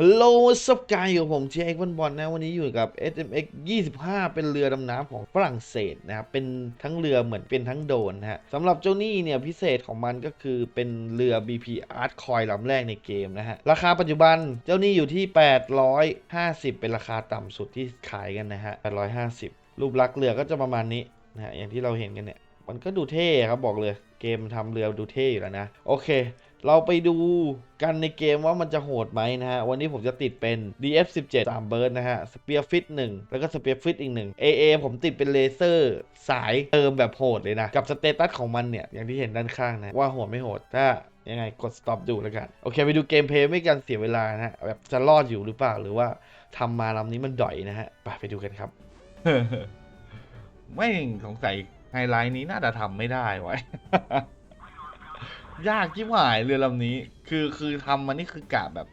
ฮัลโหลซับกายอยู่ผมเชียร์เอ็กวันบอลนะ วันนี้อยู่กับ SMX 25 เป็นเรือดำน้ำของฝรั่งเศสนะครับ เป็นทั้งเรือเหมือนเป็นทั้งโดรนนะฮะสำหรับเจ้านี่เนี่ยพิเศษของมันก็คือเป็นเรือ BP Art Coil ลำแรกในเกมนะฮะ ราคาปัจจุบันเจ้านี่อยู่ที่ 850 เป็นราคาต่ำสุดที่ขายกันนะฮะ 850 รูปลักษณ์เรือก็จะประมาณนี้นะฮะอย่างที่เราเห็นกันเนี่ยมันก็ดูเท่ครับบอกเลยเกมทำเรือดูเท่อยู่แล้วนะ โอเค เราไปดูกันในเกมว่ามันจะโหดไหมนะฮะ วันนี้ผมจะติดเป็น DF17 3เบิร์ดนะฮะ Spear Fit 1แล้วก็ Spear Fit อีกหนึ่ง AA ผมติดเป็นเลเซอร์สายเติมแบบโหดเลยนะ กับสเตตัสของมันเนี่ย อย่างที่เห็นด้านข้างนะ ว่าโหดไม่โหดถ้ายังไงกด stop ดูแล้วกัน โอเค ไปดูเกมเพลย์ไม่กันเสียเวลานะฮะ แบบจะรอดอยู่หรือเปล่า หรือว่าทำมาลำนี้มันด่อยนะฮะไปไปดูกันครับ ไม่สงสัยไฮไลท์นี้น่าจะทำไม่ได้ไว้ ยากที่หายเรือลำนี้ คือคือทำมันนี่คือกะแบบ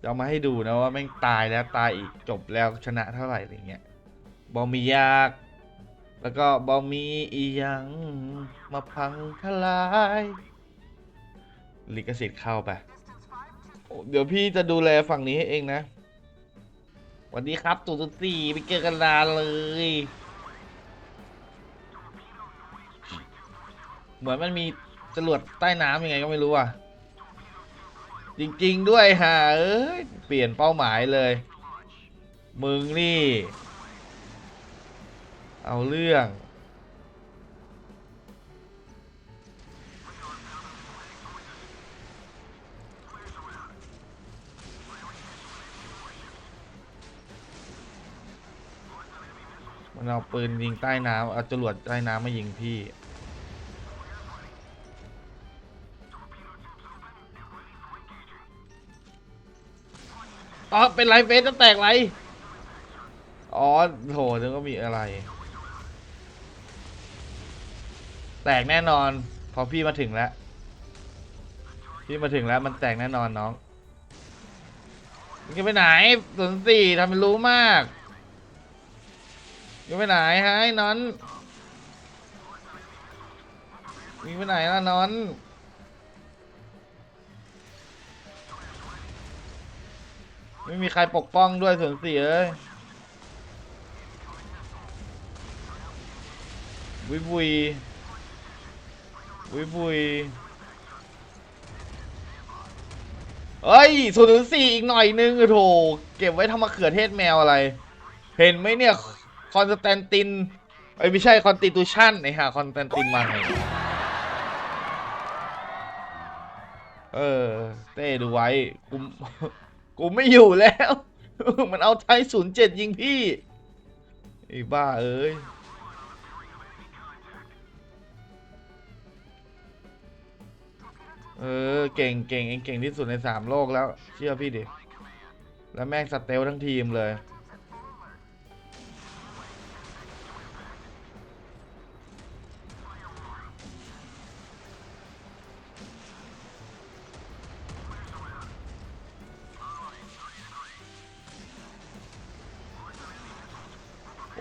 จะเอามาให้ดูนะว่าแม่งตายแล้วตายอีกจบแล้วชนะเท่าไหร่อะไรเงี้ยบอมียาก แล้วก็บอมีอียังมาพังทลายลิขสิทธิ์เข้าไปเดี๋ยวพี่จะดูแลฝั่งนี้ให้เองนะวัสดีครับตูตุสี่ไปเจอกันนานเลย เหมือนมันมี จรวดใต้น้ำยังไงก็ไม่รู้อะ จริง ๆ ด้วยฮะเอ้ย เปลี่ยนเป้าหมายเลย มึงนี่ เอาเรื่อง มันเอาปืนยิงใต้น้ำเอาจรวดใต้น้ำมายิงพี่ อ๋อเป็นไรเฟสจะแตกไร อ๋อโถนึกว่ามีอะไร แตกแน่นอน พอพี่มาถึงแล้ว พี่มาถึงแล้วมันแตกแน่นอนน้องมึงไปไหนศูนย์สี่ทำเป็นรู้มากมึงไปไหนฮะนอนมึงไปไหนล่ะนอน ไม่มีใครปกป้องด้วยส่วนสี่เอ้ยวุยวุยวุยวุยเอ้ยศูนย์สี่อีกหน่อยนึงโถเก็บไว้ทำมะเขือเทศแมวอะไร เห็นไหมเนี่ย คอนสแตนตินเอ้ไม่ใช่คอนติตูชันไอ้ห่าคอนสแตนตินมาไงเออ เต้ดูไว้กู กูไม่อยู่แล้ว มันเอาไทยศูนย์เจ็ดยิงพี่ไอ้บ้าเอ้ยเออเก่งเก่งเองเก่งที่สุดในสามโลกแล้ว เชื่อพี่ดิ แล้วแม่งสเตลทั้งทีมเลย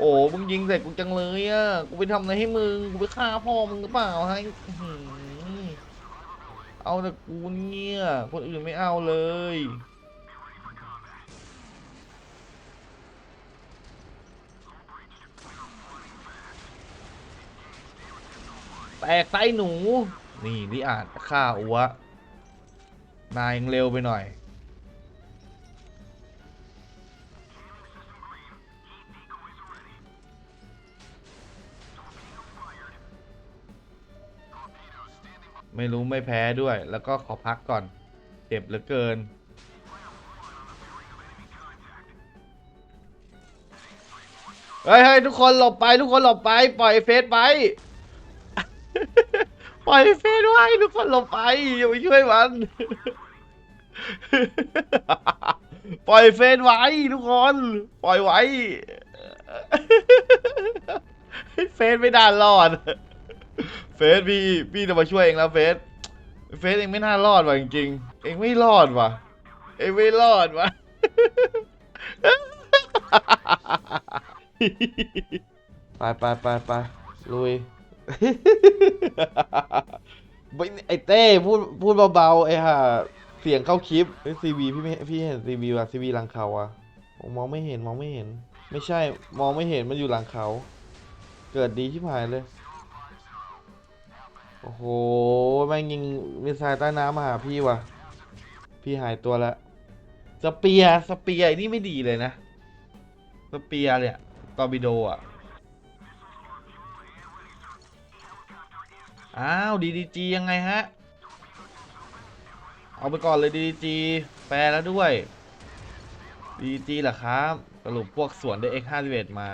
อ้มึงยิงเสร็จกูจังเลยอะกูไปทำอะไรให้มึงกูไปฆ่าพ่อมึงหรือเปล่าให้อื้อหือเอาแต่กูเนี่ยคนอื่นไม่เอาเลย แตกไส้หนู นี่นี่อาจฆ่าอัวนายยังเร็วไปหน่อย ไม่รู้ไม่แพ้ด้วย แล้วก็ขอพักก่อน เจ็บเหลือเกิน เฮ้ยเฮ้ยทุกคนหลบไป ทุกคนหลบไป ปล่อยเฟสไป ปล่อยเฟสไว้ทุกคนหลบไปอย่าไปช่วยมัน ปล่อยเฟสไว้ทุกคน ปล่อยไว้ เฟสไม่ได้รอด เฟสพี่พี่จะมาช่วยเองแล้วเฟสเฟสเองไม่น่ารอดว่ะจริงๆเองไม่รอดว่ะ เองไม่รอดว่ะไปไปไปไปลุยไอเต้พูดพูดเบาๆไอ้ห่าเสียงเข้าคลิปเฮ้ซีวีพี่ไม่พี่เห็นซีวีว่ะซีวีหลังเขาอะผมมองไม่เห็นมองไม่เห็น ไม่ใช่มองไม่เห็นมันอยู่หลังเขา เกิดดีชิบหายเลย โอ้โหแม่งยิงมิสไซล์ใต้น้ำมาหาพี่ว่ะ พี่หายตัวแล้วสเปียสเปียนี่ไม่ดีเลยนะ สเปียเนี่ยตอร์บิโดอะ อ้าวดีดีจียังไงฮะ เอาไปก่อนเลยดีดีจีแปลแล้วด้วยดีดีจีเหรอครับ สรุปพวกสวนได้ X 5 1 มา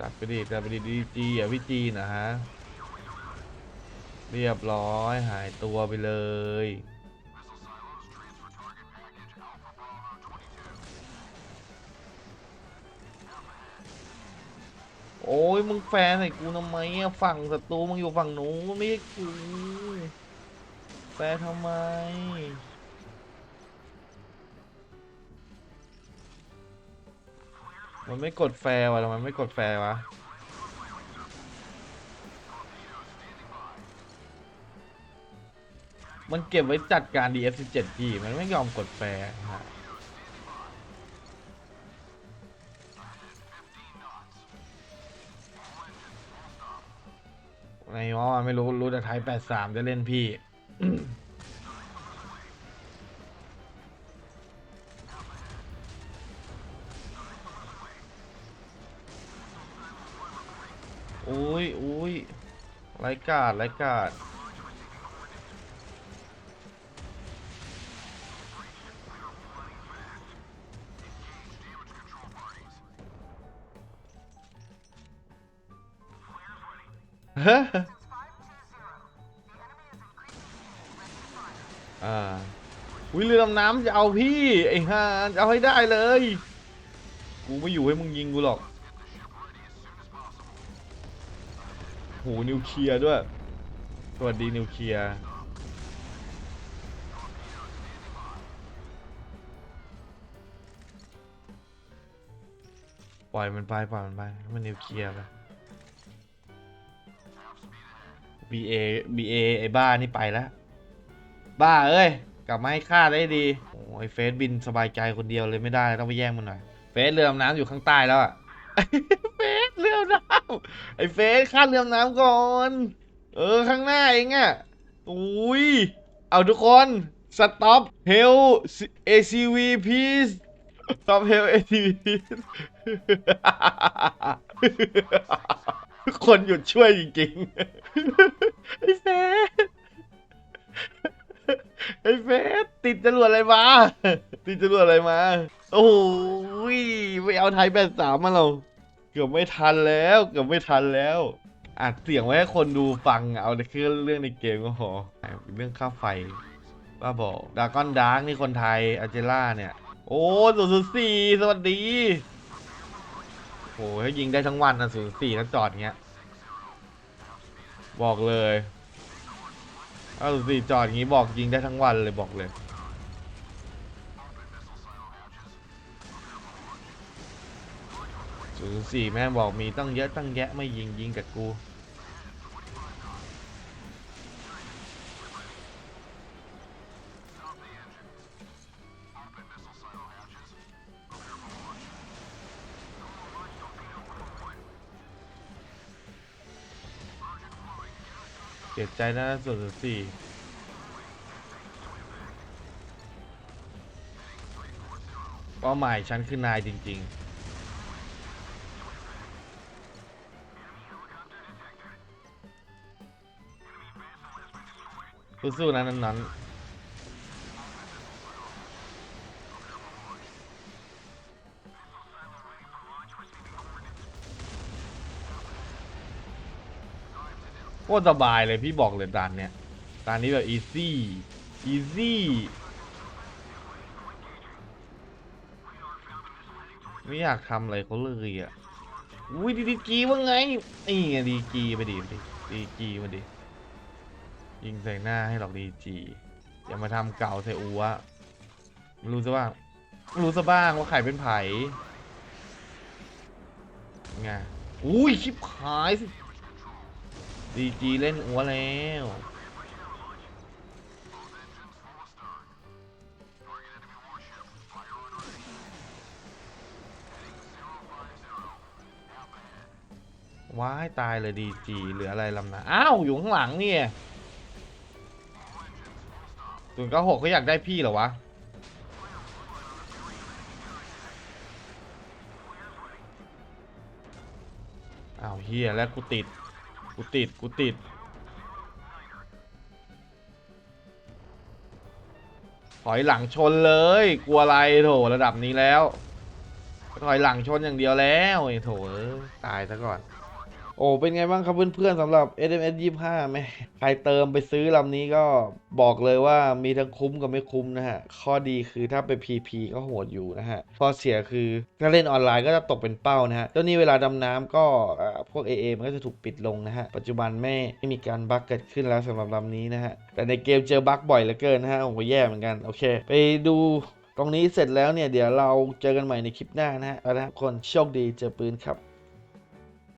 ตัดไปดิตัดไปดิดีจีอะพี่จีนะฮะ เรียบร้อยหายตัวไปเลย โอ้ยมึงแฟนใส่กูทำไมอะฝั่งศัตรูมึงอยู่ฝั่งหนูนไม่ใช่กูแฟนทำไม มันไม่กดแฟร์วะทำไมไม่กดแฟร์วะมันเก็บไว้จัดการ DF17 พี่ มันไม่ยอมกดแฟร์ฮะในว่าไม่รู้ รู้แต่ไทย83 จะเล่นพี่ อุ้ยอุ้ยไรกาดไรกาดอ่าอุ้ยเรือดำน้ำจะเอาพี่ ไอ้ห่าจะเอาให้ได้เลย กูไม่อยู่ให้มึงยิงกูหรอก หนิวเคลียร์ด้วย สวัสดีนิวเคลียร์ปล่อยมันไปปล่อยมันไปมันนิวเคลียร์ไป BA BA ไอ้บ้านี่ไปแล้ว บ้าเอ้ย กลับมาให้ข้าได้ดี โอ้ยเฟสบินสบายใจคนเดียวเลยไม่ได้ต้องไปแย่งมันหน่อย เฟสเรือดำน้ำอยู่ข้างใต้แล้วอะ ไอ้เฟสข้าเรือดำน้ำก่อน เออข้างหน้าเองอะอุ้ย เอาทุกคน stop hell ACV please stop hell ACV please ทุกคนหยุดช่วยจริงๆ ไอ้เฟสไอ้เฟสติดจรวดอะไรมา ติดจรวดอะไรมา โอ้โหยไม่เอาไทยแปดสามมาเรา กือบไม่ทันแล้ว เกือบไม่ทันแล้วอัดเสียงไว้ให้คนดูฟังเอาแต่แค่เรื่องในเกมก็พอเรื่องค่าไฟบ้าบอกดากอนดาร์กนี่คนไทยอาเจล่าเนี่ย โอ้ศูนย์ศูนย์สี่สวัสดีโอ้ยยิงได้ทั้งวันนะศูนย์สี่แล้วจอดเงี้ย บอกเลยถ้าศูนย์สี่จอดอย่างงี้บอกยิงได้ทั้งวันเลยบอกเลย ศูนย์สี่แม่งบอกมีตั้งเยอะตั้งแยะไม่ยิงยิงกับกูเสียใจนะส่วนสี่เป้าหมายฉันคือนายจริง ๆ สู้ๆนะนั้นๆโคตรสบายเลยพี่บอกเลยด่านเนี้ยด่านนี้แบบอีซี่อีซี่ไม่อยากทำอะไรเขาเลยอะ อุ้ยดีดีกีว่าไงนี่ไงดีกีไปดิดีดีกีมาดิ ยิงใส่หน้าให้หรอกดีจีอย่ามาทำเก่าใส่อัวไม่รู้ซะบ้างไม่รู้ซะบ้างว่าใครเป็นไผ่ไงอุ้ยชิบหายสิดีจีเล่นอัวแล้วว้ายตายเลยดีจีเหลืออะไรลำนะอ้าวอยู่ข้างหลังเนี่ย ศูนย์เก้าหกเขาอยากได้พี่เหรอวะ อ้าวเฮียแล้วกูติด กูติด กูติด ถอยหลังชนเลย กลัวอะไรโถระดับนี้แล้ว ถอยหลังชนอย่างเดียวแล้วไอ้โถตายซะก่อน โอ้เป็นไงบ้างครับเพื่อนๆสำหรับ SMS 25ไหมใครเติมไปซื้อลำนี้ก็บอกเลยว่ามีทั้งคุ้มกับไม่คุ้มนะฮะ ข้อดีคือถ้าไป PP ก็โหดอยู่นะฮะข้อเสียคือถ้าเล่นออนไลน์ก็จะตกเป็นเป้านะฮะเจ้านี้เวลาดำน้ำก็พวก AA มันก็จะถูกปิดลงนะฮะ ปัจจุบันไม่ไม่มีการบั๊กเกิดขึ้นแล้วสำหรับลำนี้นะฮะ แต่ในเกมเจอบั๊กบ่อยเหลือเกินนะฮะโอ้โหแย่เหมือนกันโอเค ไปดูตรงนี้เสร็จแล้วเนี่ยเดี๋ยวเราเจอกันใหม่ในคลิปหน้านะฮะเอาละครับทุกคนโชคดีเจอปืนครับ